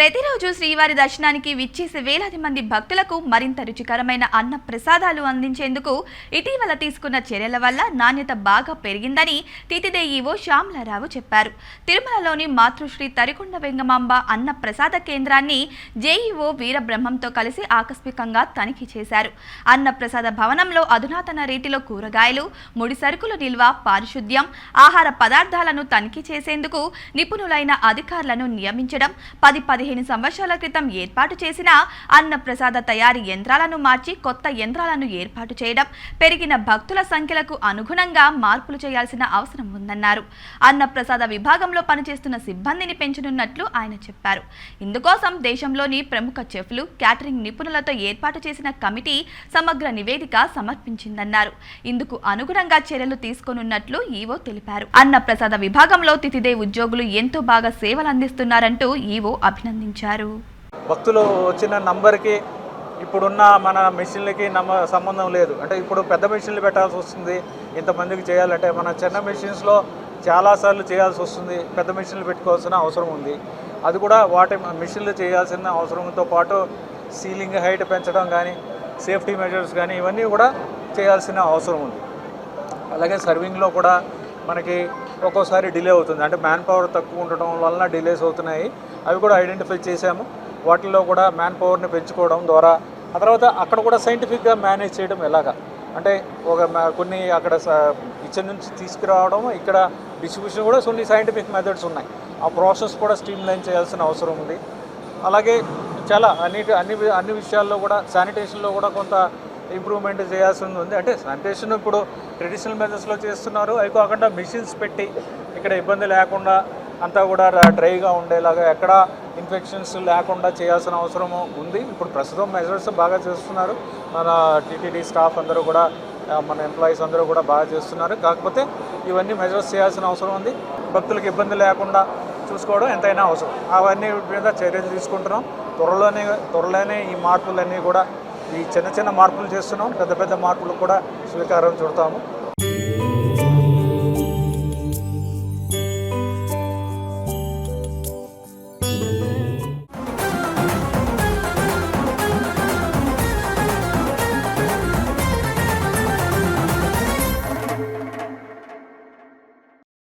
ప్రతిరోజు శ్రీవారి దర్శనానికి విచ్చేసే వేలాది మంది భక్తులకు మరింత రుచికరమైన అన్న ప్రసాదాలు అందించేందుకు ఇటీవల తీసుకున్న చర్యల వల్ల నాణ్యత బాగా పెరిగిందని తితిదే ఈవో శ్యామలారావు చెప్పారు. తిరుమలలోని మాతృశ్రీ తరికొండ వెంగమాంబ అన్న ప్రసాద కేంద్రాన్ని జేఈఓ వీరబ్రహ్మంతో కలిసి ఆకస్మికంగా తనిఖీ చేశారు. అన్న ప్రసాద భవనంలో అధునాతన రీతిలో కూరగాయలు ముడి సరుకుల నిల్వ పారిశుద్ధ్యం ఆహార పదార్థాలను తనిఖీ చేసేందుకు నిపుణులైన అధికారులను నియమించడం పది పదిహేను సంవత్సరాల క్రితం ఏర్పాటు చేసిన అన్నప్రసాద తయారీ యంత్రాలను మార్చి కొత్త యంత్రాలను ఏర్పాటు చేయడం పెరిగిన భక్తుల సంఖ్యలకు అనుగుణంగా మార్పులు చేయాల్సిన అవసరం ఉందన్నారు. అన్నప్రసాద విభాగంలో పనిచేస్తున్న సిబ్బందిని పెంచనున్నట్లు ఆయన చెప్పారు. ఇందుకోసం దేశంలోని ప్రముఖ చెఫ్లు క్యాటరింగ్ నిపుణులతో ఏర్పాటు చేసిన కమిటీ సమగ్ర నివేదిక సమర్పించిందన్నారు. ఇందుకు అనుగుణంగా చర్యలు తీసుకోనున్నట్లు ఈవో తెలిపారు. అన్నప్రసాద విభాగంలో తితిదే ఉద్యోగులు ఎంతో బాగా సేవలు అందిస్తున్నారంటూ ఈవో అభినందించారు భక్తులు వచ్చిన నంబర్కి ఇప్పుడున్న మన మెషిన్లకి నమ్మ సంబంధం లేదు. అంటే ఇప్పుడు పెద్ద మెషిన్లు పెట్టాల్సి వస్తుంది. ఇంతమందికి చేయాలంటే మన చిన్న మెషిన్స్లో చాలాసార్లు చేయాల్సి వస్తుంది. పెద్ద మెషిన్లు పెట్టుకోవాల్సిన అవసరం ఉంది. అది కూడా వాటి మెషిన్లు చేయాల్సిన అవసరంతో పాటు సీలింగ్ హైట్ పెంచడం కానీ సేఫ్టీ మెజర్స్ కానీ ఇవన్నీ కూడా చేయాల్సిన అవసరం ఉంది. అలాగే సర్వింగ్లో కూడా మనకి ఒక్కోసారి డిలే అవుతుంది. అంటే మ్యాన్ పవర్ తక్కువ ఉండటం వలన డిలేస్ అవుతున్నాయి. అవి కూడా ఐడెంటిఫై చేశాము. వాటిల్లో కూడా మ్యాన్ పవర్ని పెంచుకోవడం ద్వారా. ఆ తర్వాత అక్కడ కూడా సైంటిఫిక్గా మేనేజ్ చేయడం ఎలాగా? అంటే ఒక కొన్ని అక్కడ కిచెన్ నుంచి తీసుకురావడం ఇక్కడ డిస్ట్రిబ్యూషన్ కూడా కొన్ని సైంటిఫిక్ మెథడ్స్ ఉన్నాయి. ఆ ప్రాసెస్ కూడా స్ట్రీమ్ లైన్ చేయాల్సిన అవసరం ఉంది. అలాగే చాలా అన్ని అన్ని అన్ని విషయాల్లో కూడా శానిటేషన్లో కూడా కొంత ఇంప్రూవ్మెంట్ చేయాల్సి ఉంది. అంటే శానిటేషన్ ఇప్పుడు ట్రెడిషనల్ మెథడ్స్లో చేస్తున్నారు. అవి కాకుండా మిషన్స్ పెట్టి ఇక్కడ ఇబ్బంది లేకుండా అంతా కూడా డ్రైగా ఉండేలాగా ఎక్కడ ఇన్ఫెక్షన్స్ లేకుండా చేయాల్సిన అవసరం ఉంది. ఇప్పుడు ప్రస్తుతం మెజర్స్ బాగా చేస్తున్నారు. మన టీటీడీ స్టాఫ్ అందరూ కూడా మన ఎంప్లాయీస్ అందరూ కూడా బాగా చేస్తున్నారు. కాకపోతే ఇవన్నీ మెజర్స్ చేయాల్సిన అవసరం ఉంది. భక్తులకు ఇబ్బంది లేకుండా చూసుకోవడం ఎంతైనా అవసరం. అవన్నీ మీద చర్యలు తీసుకుంటున్నాం. త్వరలోనే త్వరలోనే ఈ మార్పులన్నీ కూడా ఈ చిన్న చిన్న మార్పులు చేస్తున్నాం. పెద్ద పెద్ద మార్పులు కూడా స్వీకారం చుడతాము.